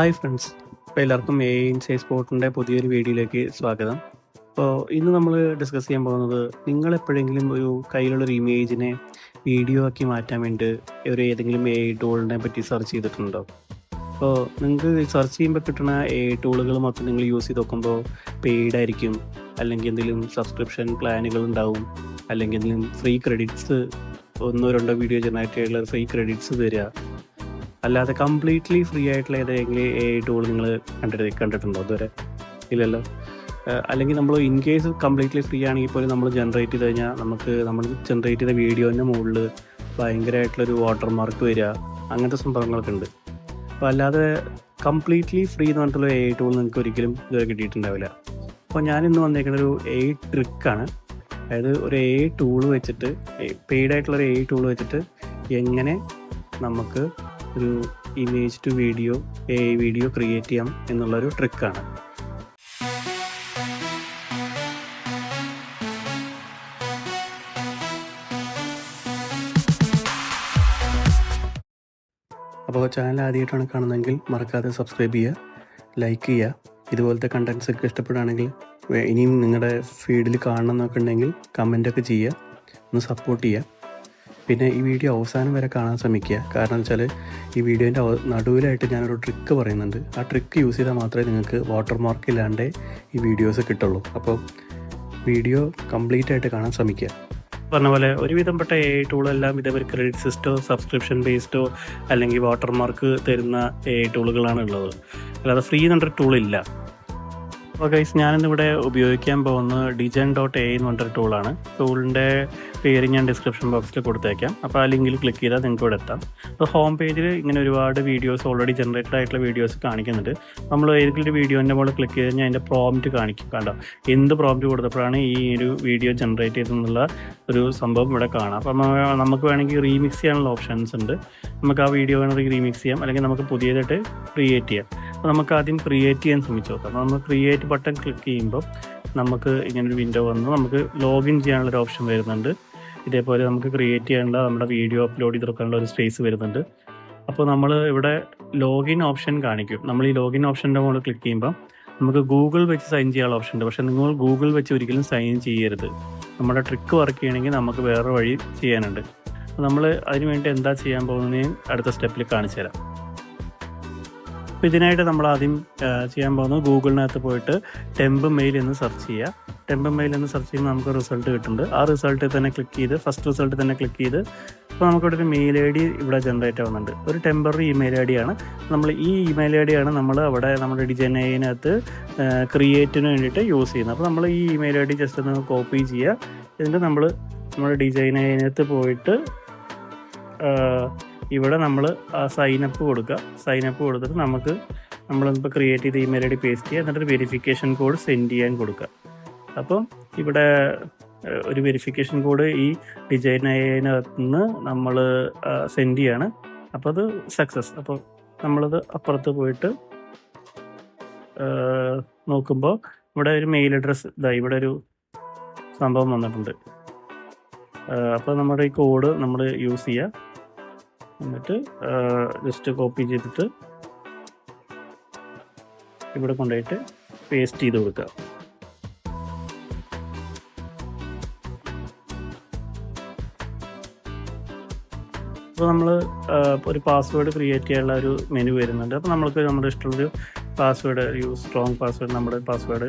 Hi friends. ഇപ്പോൾ എല്ലാവർക്കും A inside സ്പോർട്ടിന്റെ പുതിയൊരു വീഡിയോയിലേക്ക് സ്വാഗതം. അപ്പോൾ ഇന്ന് നമ്മൾ ഡിസ്കസ് ചെയ്യാൻ പോകുന്നത് നിങ്ങൾ എപ്പോഴെങ്കിലും ഒരു കയ്യിലുള്ളൊരു ഇമേജിനെ വീഡിയോ ആക്കി മാറ്റാൻ വേണ്ടി ഒരു ഏതെങ്കിലും എ ടൂളിനെ പറ്റി സെർച്ച് ചെയ്തിട്ടുണ്ടോ? അപ്പോൾ നിങ്ങൾക്ക് സെർച്ച് ചെയ്യുമ്പോൾ കിട്ടുന്ന എ ടൂളുകൾ മൊത്തം നിങ്ങൾ യൂസ് ചെയ്ത് നോക്കുമ്പോൾ പെയ്ഡ് ആയിരിക്കും. അല്ലെങ്കിൽ എന്തെങ്കിലും സബ്സ്ക്രിപ്ഷൻ പ്ലാനുകൾ ഉണ്ടാവും. അല്ലെങ്കിൽ എന്തെങ്കിലും ഫ്രീ ക്രെഡിറ്റ്സ് ഒന്നോ രണ്ടോ വീഡിയോ ജനറേറ്റ് ചെയ്യാനുള്ള ഫ്രീ ക്രെഡിറ്റ്സ് തരിക അല്ലാതെ കംപ്ലീറ്റ്ലി ഫ്രീ ആയിട്ടുള്ള ഏതെങ്കിലും എ ടൂൾ നിങ്ങൾ കണ്ടിട്ട് കണ്ടിട്ടുണ്ടോ അതുവരെ ഇല്ലല്ലോ? അല്ലെങ്കിൽ നമ്മൾ ഇൻ കേസ് കംപ്ലീറ്റ്ലി ഫ്രീ ആണെങ്കിൽ പോലും നമ്മൾ ജനറേറ്റ് ചെയ്ത് കഴിഞ്ഞാൽ നമുക്ക് നമ്മൾ ജനറേറ്റ് ചെയ്ത വീഡിയോന്റെ മുകളിൽ ഭയങ്കരമായിട്ടുള്ളൊരു വാട്ടർ മാർക്ക് വരിക അങ്ങനത്തെ സംഭവങ്ങളൊക്കെ ഉണ്ട്. അപ്പോൾ അല്ലാതെ കംപ്ലീറ്റ്ലി ഫ്രീ എന്ന് പറഞ്ഞിട്ടുള്ള എ ടൂൾ നിങ്ങൾക്ക് ഒരിക്കലും ഇതുവരെ കിട്ടിയിട്ടുണ്ടാവില്ല. അപ്പോൾ ഞാൻ ഇന്ന് വന്നേക്കുന്ന ഒരു എ ട്രിക്കാണ് അതായത് ഒരു എ ടൂൾ വെച്ചിട്ട് പെയ്ഡ് ആയിട്ടുള്ള ഒരു എ ടൂൾ വെച്ചിട്ട് എങ്ങനെ നമുക്ക് ഒരു image to video a video create ചെയ്യാം എന്നുള്ളൊരു ട്രിക്കാണ് അപ്പോൾ ചാനൽ ആദ്യമായിട്ടാണ് കാണുന്നതെങ്കിൽ മറക്കാതെ സബ്സ്ക്രൈബ് ചെയ്യുക ലൈക്ക് ചെയ്യുക. ഇതുപോലത്തെ കണ്ടൻസ് ഒക്കെ ഇഷ്ടപ്പെടുകയാണെങ്കിൽ ഇനിയും നിങ്ങളുടെ ഫീഡിൽ കാണണം എന്നൊക്കെ ഉണ്ടെങ്കിൽ കമന്റൊക്കെ ചെയ്യുക ഒന്ന് സപ്പോർട്ട് ചെയ്യുക. പിന്നെ ഈ വീഡിയോ അവസാനം വരെ കാണാൻ ശ്രമിക്കുക. കാരണം വെച്ചാൽ ഈ വീഡിയോന്റെ നടുവിലായിട്ട് ഞാനൊരു ട്രിക്ക് പറയുന്നുണ്ട്. ആ ട്രിക്ക് യൂസ് ചെയ്താൽ മാത്രമേ നിങ്ങൾക്ക് വാട്ടർ മാർക്ക് ഇല്ലാണ്ട് ഈ വീഡിയോസ് കിട്ടുള്ളൂ. അപ്പോൾ വീഡിയോ കംപ്ലീറ്റ് ആയിട്ട് കാണാൻ ശ്രമിക്കുക. പറഞ്ഞ പോലെ ഒരുവിധപ്പെട്ട എ ഐ ടൂളെല്ലാം ഇതേപോലെ ക്രെഡിറ്റ് സിസ്റ്റോ സബ്സ്ക്രിപ്ഷൻ ബേസ്ഡോ അല്ലെങ്കിൽ വാട്ടർമാർക്ക് തരുന്ന എ ഐ ടൂളുകളാണ് ഉള്ളത്. അല്ലാതെ ഫ്രീ എന്നൊരു ടൂളില്ല അപ്പോൾ ഗൈസ് ഞാനിന്നിവിടെ ഉപയോഗിക്കാൻ പോകുന്നത് ഡിജൻ ഡോട്ട് എ എന്ന് പറഞ്ഞൊരു ടൂളാണ് ടൂളിന്റെ പേര് ഞാൻ ഡിസ്ക്രിപ്ഷൻ ബോക്സിൽ കൊടുത്തേക്കാം. അപ്പോൾ ആ ലിങ്കിൽ ക്ലിക്ക് ചെയ്താൽ നിങ്ങൾക്ക് ഇവിടെ എത്താം. അപ്പോൾ ഹോം പേജിൽ ഇങ്ങനെ ഒരുപാട് വീഡിയോസ് ഓൾറെഡി ജനറേറ്റഡ് ആയിട്ടുള്ള വീഡിയോസ് കാണിക്കുന്നുണ്ട്. നമ്മൾ ഏതെങ്കിലും ഒരു വീഡിയോന്റെ മുകളിൽ ക്ലിക്ക് ചെയ്ത് കഴിഞ്ഞാൽ അതിന്റെ പ്രോംപ്റ്റ് കാണിക്കും. കണ്ടോ? എന്ത് പ്രോംപ്റ്റ് കൊടുത്തപ്പോഴാണ് ഈ ഒരു വീഡിയോ ജനറേറ്റ് ചെയ്തെന്നുള്ള ഒരു സംഭവം ഇവിടെ കാണാം. അപ്പം നമുക്ക് വേണമെങ്കിൽ റീമിക്സ് ചെയ്യാനുള്ള ഓപ്ഷൻസ് ഉണ്ട്. നമുക്ക് ആ വീഡിയോ വേണമെങ്കിൽ റീമിക്സ് ചെയ്യാം. അല്ലെങ്കിൽ നമുക്ക് പുതിയതായിട്ട് ക്രിയേറ്റ് ചെയ്യാം. അപ്പോൾ നമുക്ക് ആദ്യം ക്രിയേറ്റ് ചെയ്യാൻ ശ്രമിച്ചു. നോക്കാം നമ്മൾ ക്രിയേറ്റ് ബട്ടൺ ക്ലിക്ക് ചെയ്യുമ്പോൾ നമുക്ക് ഇങ്ങനൊരു വിൻഡോ വന്ന്. നമുക്ക് ലോഗിൻ ചെയ്യാനുള്ള ഒരു ഓപ്ഷൻ വരുന്നുണ്ട്. ഇതേപോലെ നമുക്ക് ക്രിയേറ്റ് ചെയ്യാനുള്ള നമ്മുടെ വീഡിയോ അപ്ലോഡ് ചെയ്ത് കൊടുക്കാനുള്ള ഒരു സ്പേസ് വരുന്നുണ്ട്. അപ്പോൾ നമ്മൾ ഇവിടെ ലോഗിൻ ഓപ്ഷൻ കാണിക്കും. നമ്മൾ ഈ ലോഗിൻ ഓപ്ഷന്റെ മുകളിൽ ക്ലിക്ക് ചെയ്യുമ്പോൾ നമുക്ക് ഗൂഗിൾ വെച്ച് സൈൻ ചെയ്യാനുള്ള ഓപ്ഷൻ ഉണ്ട്. പക്ഷേ നിങ്ങൾ ഗൂഗിൾ വെച്ച് ഒരിക്കലും സൈൻ ചെയ്യരുത്. നമ്മുടെ ട്രിക്ക് വർക്ക് ചെയ്യണമെങ്കിൽ നമുക്ക് വേറെ വഴി ചെയ്യാനുണ്ട്. നമ്മൾ അതിനുവേണ്ടി എന്താ ചെയ്യാൻ പോകുന്നതെന്ന് അടുത്ത സ്റ്റെപ്പിൽ കാണിച്ചു തരാം അപ്പോൾ ഇതിനായിട്ട് നമ്മൾ ആദ്യം ചെയ്യാൻ പോകുന്നത് ഗൂഗിളിനകത്ത് പോയിട്ട് ടെമ്പ് മെയിൽ എന്ന് സെർച്ച് ചെയ്യുക. ടെമ്പ് മെയിൽ എന്ന് സെർച്ച് ചെയ്യുമ്പോൾ നമുക്ക് റിസൾട്ട് കിട്ടുന്നുണ്ട്. ആ റിസൾട്ടിൽ തന്നെ ക്ലിക്ക് ചെയ്ത് ഫസ്റ്റ് റിസൾട്ടിൽ തന്നെ ക്ലിക്ക് ചെയ്ത് ഇപ്പോൾ നമുക്കിവിടെ ഒരു മെയിൽ ഐ ഡി ഇവിടെ ജനറേറ്റ് ആവുന്നുണ്ട്. ഒരു ടെമ്പററി ഇമെയിൽ ഐ ഡി ആണ്. നമ്മൾ ഈ ഇമെയിൽ ഐ ഡി ആണ് നമ്മൾ അവിടെ നമ്മുടെ ഡിജൈനകത്ത് ക്രിയേറ്റിന് വേണ്ടിയിട്ട് യൂസ് ചെയ്യുന്നത്. അപ്പോൾ നമ്മൾ ഈ ഇമെയിൽ ഐ ഡി ജസ്റ്റ് ഒന്ന് കോപ്പി ചെയ്യുക. എന്നിട്ട് നമ്മൾ നമ്മുടെ ഡിസൈനകത്ത് പോയിട്ട് ആ, ഇവിടെ നമ്മൾ സൈൻ അപ്പ് കൊടുക്കുക. സൈനപ്പ് കൊടുത്തിട്ട് നമുക്ക് നമ്മൾ നമ്മളിപ്പോൾ ക്രിയേറ്റ് ചെയ്ത ഇമെയിൽ ഐ ഡി പേസ്റ്റ് ചെയ്യുക. എന്നിട്ട് വെരിഫിക്കേഷൻ കോഡ് സെൻഡ് ചെയ്യാൻ കൊടുക്കുക. അപ്പം ഇവിടെ ഒരു വെരിഫിക്കേഷൻ കോഡ് ഈ ഡിസൈനകത്ത് നിന്ന് നമ്മൾ സെൻഡ് ചെയ്യാണ്. അപ്പോൾ അത് സക്സസ് അപ്പോൾ നമ്മളത് അപ്പുറത്ത് പോയിട്ട് നോക്കുമ്പോൾ ഇവിടെ ഒരു മെയിൽ അഡ്രസ്സ് ഇതാ ഇവിടെ ഒരു സംഭവം വന്നിട്ടുണ്ട്. അപ്പോൾ നമ്മുടെ ഈ കോഡ് നമ്മൾ യൂസ് ചെയ്യുക. എന്നിട്ട് ജസ്റ്റ് കോപ്പി ചെയ്തിട്ട് ഇവിടെ കൊണ്ടുപോയിട്ട് പേസ്റ്റ് ചെയ്ത് കൊടുക്കുക. അപ്പോൾ നമ്മൾ ഒരു പാസ്വേഡ് ക്രിയേറ്റ് ചെയ്യാനുള്ള ഒരു മെനു വരുന്നുണ്ട്. അപ്പോൾ നമ്മൾക്ക് നമ്മുടെ ഇഷ്ടമുള്ളൊരു പാസ്വേഡ് ഒരു സ്ട്രോങ് പാസ്വേഡ് നമ്മുടെ പാസ്വേഡ്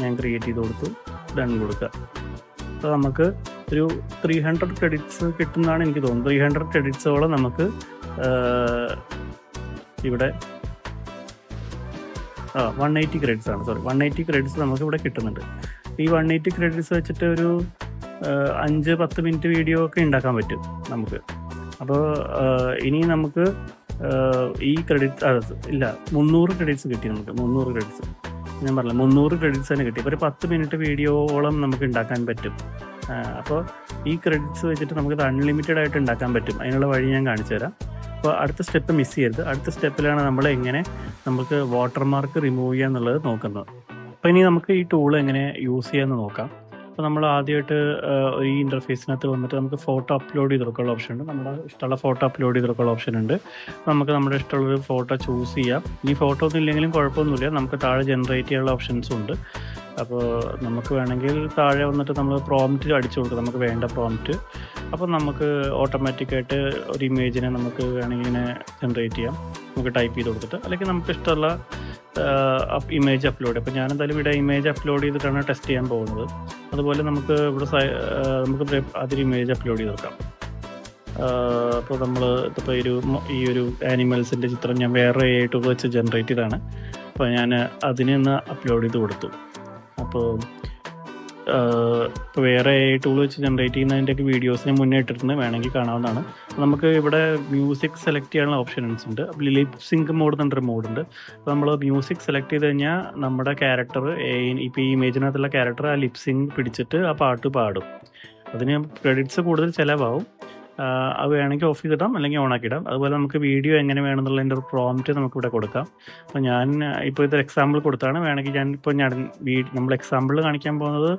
ഞാൻ ക്രിയേറ്റ് ചെയ്ത് കൊടുത്തു ഡൺ കൊടുക്കുക. അപ്പോൾ നമുക്ക് ഒരു ത്രീ ഹൺഡ്രഡ് ക്രെഡിറ്റ്സ് കിട്ടുന്നതാണ് എനിക്ക് തോന്നുന്നത്. ത്രീ ഹൺഡ്രഡ് ക്രെഡിറ്റ്സോളം നമുക്ക് ഇവിടെ ആ വൺ എയ്റ്റി ക്രെഡിറ്റ്സ് ആണ്. സോറി വൺ എയ്റ്റി ക്രെഡിറ്റ്സ് നമുക്ക് ഇവിടെ കിട്ടുന്നുണ്ട്. ഈ വൺ എയ്റ്റി ക്രെഡിറ്റ്സ് വെച്ചിട്ട് ഒരു അഞ്ച് പത്ത് മിനിറ്റ് വീഡിയോ ഒക്കെ ഉണ്ടാക്കാൻ പറ്റും നമുക്ക്. അപ്പോൾ ഇനി നമുക്ക് ഈ ക്രെഡിറ്റ് ഇല്ല മുന്നൂറ് ക്രെഡിറ്റ്സ് കിട്ടി നമുക്ക്. മുന്നൂറ് ക്രെഡിറ്റ്സ് ഞാൻ പറഞ്ഞില്ല മുന്നൂറ് ക്രെഡിറ്റ്സ് തന്നെ കിട്ടി. ഒരു പത്ത് മിനിറ്റ് വീഡിയോളം നമുക്ക് ഉണ്ടാക്കാൻ പറ്റും. അപ്പോൾ ഈ ക്രെഡിറ്റ്സ് വെച്ചിട്ട് നമുക്ക് ഇത് അൺലിമിറ്റഡ് ആയിട്ട് ഉണ്ടാക്കാൻ പറ്റും. അതിനുള്ള വഴി ഞാൻ കാണിച്ചു തരാം. അപ്പോൾ അടുത്ത സ്റ്റെപ്പ് മിസ് ചെയ്യരുത്. അടുത്ത സ്റ്റെപ്പിലാണ് നമ്മൾ എങ്ങനെ നമുക്ക് വാട്ടർമാർക്ക് റിമൂവ് ചെയ്യുക എന്നുള്ളത് നോക്കുന്നത്. അപ്പോൾ ഇനി നമുക്ക് ഈ ടൂൾ എങ്ങനെ യൂസ് ചെയ്യാമെന്ന് നോക്കാം. അപ്പോൾ നമ്മൾ ആദ്യമായിട്ട് ഈ ഇന്റർഫേസിനകത്ത് വന്നിട്ട് നമുക്ക് ഫോട്ടോ അപ്ലോഡ് ചെയ്ത് കൊടുക്കാനുള്ള ഓപ്ഷൻ ഉണ്ട്. നമ്മുടെ ഇഷ്ടമുള്ള ഫോട്ടോ അപ്ലോഡ് ചെയ്ത് കൊടുക്കാനുള്ള ഓപ്ഷൻ ഉണ്ട് നമുക്ക് നമ്മുടെ ഇഷ്ടമുള്ളൊരു ഫോട്ടോ ചൂസ് ചെയ്യാം. ഈ ഫോട്ടോ ഒന്നും ഇല്ലെങ്കിലും കുഴപ്പമൊന്നുമില്ല. നമുക്ക് താഴെ ജനറേറ്റ് ചെയ്യാനുള്ള ഓപ്ഷൻസും ഉണ്ട്. അപ്പോൾ നമുക്ക് വേണമെങ്കിൽ താഴെ വന്നിട്ട് നമ്മൾ പ്രോംപ്റ്റ് അടിച്ചു കൊടുക്കുക നമുക്ക് വേണ്ട പ്രോംപ്റ്റ് അപ്പോൾ നമുക്ക് ഓട്ടോമാറ്റിക്കായിട്ട് ഒരു ഇമേജിനെ നമുക്ക് വേണമെങ്കിൽ ഇങ്ങനെ ജനറേറ്റ് ചെയ്യാം. നമുക്ക് ടൈപ്പ് ചെയ്ത് കൊടുത്തിട്ട്. അല്ലെങ്കിൽ നമുക്ക് ഇഷ്ടമുള്ള ഇമേജ് അപ്ലോഡ് അപ്പോൾ ഞാൻ എന്തായാലും ഇവിടെ ഇമേജ് അപ്ലോഡ് ചെയ്തിട്ടാണ് ടെസ്റ്റ് ചെയ്യാൻ പോകുന്നത്. അതുപോലെ നമുക്ക് ഇവിടെ നമുക്ക് അതിൽ ഇമേജ് അപ്ലോഡ് ചെയ്ത് കൊടുക്കാം. അപ്പോൾ നമ്മൾ ഇതിപ്പോൾ ഒരു ഈ ഒരു ആനിമൽസിന്റെ ചിത്രം ഞാൻ വേറെ ആയിട്ട് വെച്ച് ജനറേറ്റ് ചെയ്താണ് അപ്പോൾ ഞാൻ അതിനെ ഒന്ന് അപ്ലോഡ് ചെയ്ത് കൊടുത്തു. അപ്പോൾ ഇപ്പോൾ വേറെ ടൂൾ വെച്ച് ജനറേറ്റ് ചെയ്യുന്നതിന്റെയൊക്കെ വീഡിയോസിന് മുന്നേ ഇട്ടിട്ടുണ്ട്. വേണമെങ്കിൽ കാണാവുന്നതാണ്. നമുക്ക് ഇവിടെ മ്യൂസിക് സെലക്ട് ചെയ്യാനുള്ള ഓപ്ഷൻസ് ഉണ്ട്. അപ്പോൾ ലിപ് സിങ്ക് മോഡ് എന്നൊരു മോഡുണ്ട് അപ്പോൾ നമ്മൾ മ്യൂസിക് സെലക്ട് ചെയ്ത് കഴിഞ്ഞാൽ നമ്മുടെ ക്യാരക്ടർ ഇപ്പോൾ ഈ ഇമേജിനകത്തുള്ള ക്യാരക്ടർ ആ ലിപ് സിങ്ക് പിടിച്ചിട്ട് ആ പാട്ട് പാടും. അതിന് ക്രെഡിറ്റ്സ് കൂടുതൽ ചിലവാകും അത് വേണമെങ്കിൽ ഓഫ് ചെയ്തിടാം അല്ലെങ്കിൽ ഓൺ ഇടാം അതുപോലെ നമുക്ക് വീഡിയോ എങ്ങനെ വേണമെന്നുള്ളതിന്റെ ഒരു പ്രോംപ്റ്റ് നമുക്ക് ഇവിടെ കൊടുക്കാം. അപ്പോൾ ഞാൻ ഇപ്പോൾ ഇതൊരു എക്സാമ്പിൾ കൊടുത്താണ് വേണമെങ്കിൽ ഞാൻ ഇപ്പോൾ ഞാൻ നമ്മൾ എക്സാമ്പിൾ കാണിക്കാൻ പോകുന്നത്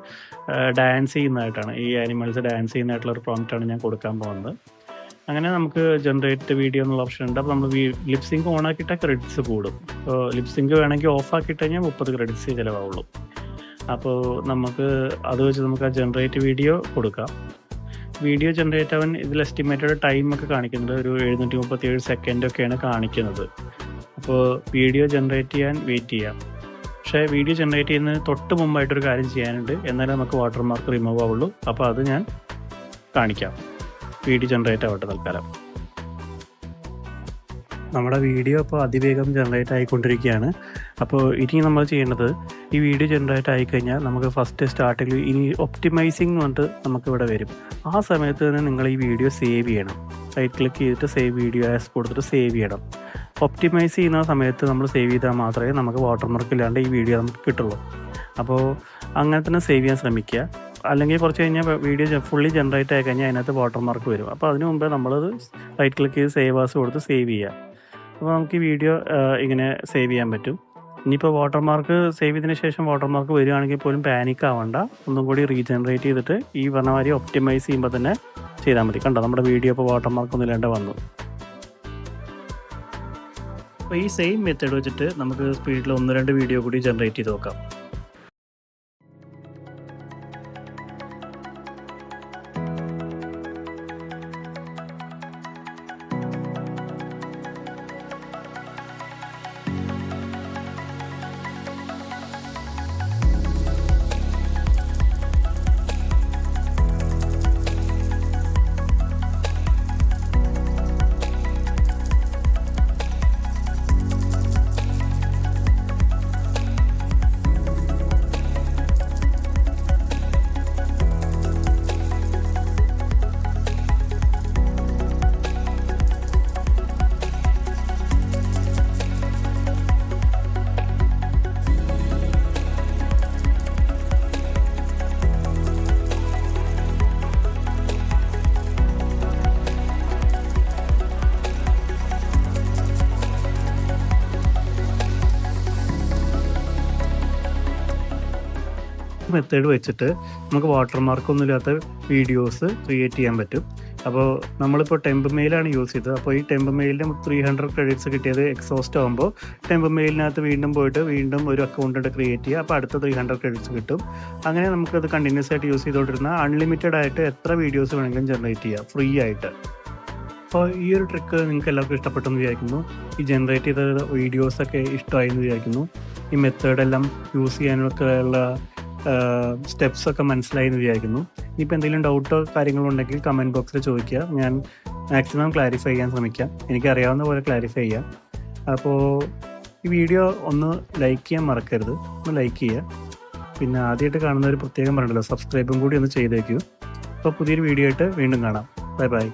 ഡാൻസ് ചെയ്യുന്നതായിട്ടാണ്. ഈ ആനിമൽസ് ഡാൻസ് ചെയ്യുന്നതായിട്ടുള്ള ഒരു പ്രോംപ്റ്റാണ് ഞാൻ കൊടുക്കാൻ പോകുന്നത്. അങ്ങനെ നമുക്ക് ജനറേറ്റ് വീഡിയോ എന്നുള്ള ഓപ്ഷൻ ഉണ്ട്. അപ്പോൾ നമ്മൾ ലിപ്സിങ്ക് ഓൺ ആക്കിയിട്ടാൽ ക്രെഡിറ്റ്സ് കൂടും. അപ്പോൾ ലിപ്സിങ്ക് വേണമെങ്കിൽ ഓഫ് ആക്കിയിട്ട് കഴിഞ്ഞാൽ മുപ്പത് ക്രെഡിറ്റ്സ് ചിലവാവുള്ളൂ. അപ്പോൾ നമുക്ക് അത് വെച്ച് നമുക്ക് ആ ജനറേറ്റ് വീഡിയോ കൊടുക്കാം. വീഡിയോ ജനറേറ്റ് അവൻ ഇതിൽ എസ്റ്റിമേറ്റഡ് ടൈം ഒക്കെ കാണിക്കുന്നത് ഒരു എഴുന്നൂറ്റി മുപ്പത്തി ഏഴ് സെക്കൻഡ് ഒക്കെയാണ് കാണിക്കുന്നത്. അപ്പോൾ വീഡിയോ ജനറേറ്റ് ചെയ്യാൻ വെയിറ്റ് ചെയ്യാം. പക്ഷേ വീഡിയോ ജനറേറ്റ് ചെയ്യുന്നതിന് തൊട്ട് മുമ്പായിട്ടൊരു കാര്യം ചെയ്യാനുണ്ട്. എന്നാലേ നമുക്ക് വാട്ടർമാർക്ക് റിമൂവ് ആവുള്ളൂ. അപ്പോൾ അത് ഞാൻ കാണിക്കാം. വീഡിയോ ജനറേറ്റ് ആവട്ടെ തൽക്കാലം. നമ്മുടെ വീഡിയോ ഇപ്പോൾ അതിവേഗം ജനറേറ്റ് ആയിക്കൊണ്ടിരിക്കുകയാണ്. അപ്പോൾ ഇനി നമ്മൾ ചെയ്യേണ്ടത് ഈ വീഡിയോ ജനറേറ്റ് ആയിക്കഴിഞ്ഞാൽ നമുക്ക് ഫസ്റ്റ് സ്റ്റാർട്ടിൽ ഇനി ഒപ്റ്റിമൈസിംഗ് എന്ന് പറഞ്ഞിട്ട് നമുക്ക് ഇവിടെ വരും. ആ സമയത്ത് തന്നെ നിങ്ങൾ ഈ വീഡിയോ സേവ് ചെയ്യണം. റൈറ്റ് ക്ലിക്ക് ചെയ്തിട്ട് സേവ് വീഡിയോ ആസ് കൊടുത്തിട്ട് സേവ് ചെയ്യണം. ഒപ്റ്റിമൈസ് ചെയ്യുന്ന സമയത്ത് നമ്മൾ സേവ് ചെയ്താൽ മാത്രമേ നമുക്ക് വാട്ടർമാർക്ക് ഇല്ലാണ്ട് ഈ വീഡിയോ നമുക്ക് കിട്ടുള്ളൂ. അപ്പോൾ അങ്ങനെ തന്നെ സേവ് ചെയ്യാൻ ശ്രമിക്കുക. അല്ലെങ്കിൽ കുറച്ച് കഴിഞ്ഞാൽ വീഡിയോ ഫുള്ളി ജനറേറ്റ് ആയി കഴിഞ്ഞാൽ അതിനകത്ത് വാട്ടർമാർക്ക് വരും. അപ്പോൾ അതിന് മുമ്പേ നമ്മളത് റൈറ്റ് ക്ലിക്ക് ചെയ്ത് സേവ് ആസ് കൊടുത്ത് സേവ് ചെയ്യുക. അപ്പോൾ നമുക്ക് ഈ വീഡിയോ ഇങ്ങനെ സേവ് ചെയ്യാൻ പറ്റും. ഇനിയിപ്പോൾ വാട്ടർമാർക്ക് സേവ് ചെയ്തതിന് ശേഷം വാട്ടർമാർക്ക് വരികയാണെങ്കിൽ പോലും പാനിക് ആവണ്ട. ഒന്നും കൂടി റീജനറേറ്റ് ചെയ്തിട്ട് ഈ പറഞ്ഞ മാതിരി ഒപ്റ്റിമൈസ് ചെയ്യുമ്പോൾ തന്നെ ചെയ്താൽ മതി. കണ്ടോ? നമ്മുടെ വീഡിയോ ഇപ്പോൾ വാട്ടർമാർക്ക് ഒന്നും ഇല്ലാണ്ട് വന്നു. അപ്പോൾ ഈ സെയിം മെത്തേഡ് വെച്ചിട്ട് നമുക്ക് സ്പീഡിൽ ഒന്ന് രണ്ട് വീഡിയോ കൂടി ജനറേറ്റ് ചെയ്ത് നോക്കാം. മെത്തേഡ് വെച്ചിട്ട് നമുക്ക് വാട്ടർമാർക്ക് ഒന്നും ഇല്ലാത്ത വീഡിയോസ് ക്രിയേറ്റ് ചെയ്യാൻ പറ്റും. അപ്പോൾ നമ്മളിപ്പോൾ ടെമ്പ് മെയിലാണ് യൂസ് ചെയ്തത്. അപ്പോൾ ഈ ടെമ്പ് മെയിലിന് ത്രീ ഹൺഡ്രഡ് ക്രെഡിറ്റ്സ് കിട്ടിയത് എക്സോസ്റ്റ് ആകുമ്പോൾ ടെമ്പ് മെയിലിനകത്ത് വീണ്ടും പോയിട്ട് വീണ്ടും ഒരു അക്കൗണ്ട് ക്രിയേറ്റ് ചെയ്യുക. അപ്പോൾ അടുത്ത ത്രീ ഹൺഡ്രഡ് ക്രെഡിറ്റ്സ് കിട്ടും. അങ്ങനെ നമുക്കത് കണ്ടിന്യൂസ് ആയിട്ട് യൂസ് ചെയ്തുകൊണ്ടിരുന്ന അൺലിമിറ്റഡ് ആയിട്ട് എത്ര വീഡിയോസ് വേണമെങ്കിലും ജനറേറ്റ് ചെയ്യാം. ഫ്രീ ആയിട്ട്. അപ്പോൾ ഈ ഒരു ട്രിക്ക് നിങ്ങൾക്ക് എല്ലാവർക്കും ഇഷ്ടപ്പെട്ടെന്ന് വിചാരിക്കുന്നു. ഈ ജനറേറ്റ് ചെയ്ത വീഡിയോസൊക്കെ ഇഷ്ടമായി എന്ന് വിചാരിക്കുന്നു. ഈ മെത്തേഡെല്ലാം യൂസ് ചെയ്യാനൊക്കെ ഉള്ള സ്റ്റെപ്സ് ഒക്കെ മനസ്സിലായി എന്ന് വിചാരിക്കുന്നു. ഇനിയിപ്പോൾ എന്തെങ്കിലും ഡൗട്ടോ കാര്യങ്ങളോ ഉണ്ടെങ്കിൽ കമന്റ് ബോക്സിൽ ചോദിക്കുക. ഞാൻ മാക്സിമം ക്ലാരിഫൈ ചെയ്യാൻ ശ്രമിക്കാം. എനിക്കറിയാവുന്ന പോലെ ക്ലാരിഫൈ ചെയ്യാം. അപ്പോൾ ഈ വീഡിയോ ഒന്ന് ലൈക്ക് ചെയ്യാൻ മറക്കരുത്. ഒന്ന് ലൈക്ക് ചെയ്യുക. പിന്നെ ആദ്യമായിട്ട് കാണുന്ന ഒരു പ്രത്യേകം പറഞ്ഞല്ലോ സബ്സ്ക്രൈബും കൂടി ഒന്ന് ചെയ്തേക്കൂ. അപ്പോൾ പുതിയൊരു വീഡിയോ ആയിട്ട് വീണ്ടും കാണാം. Bye bye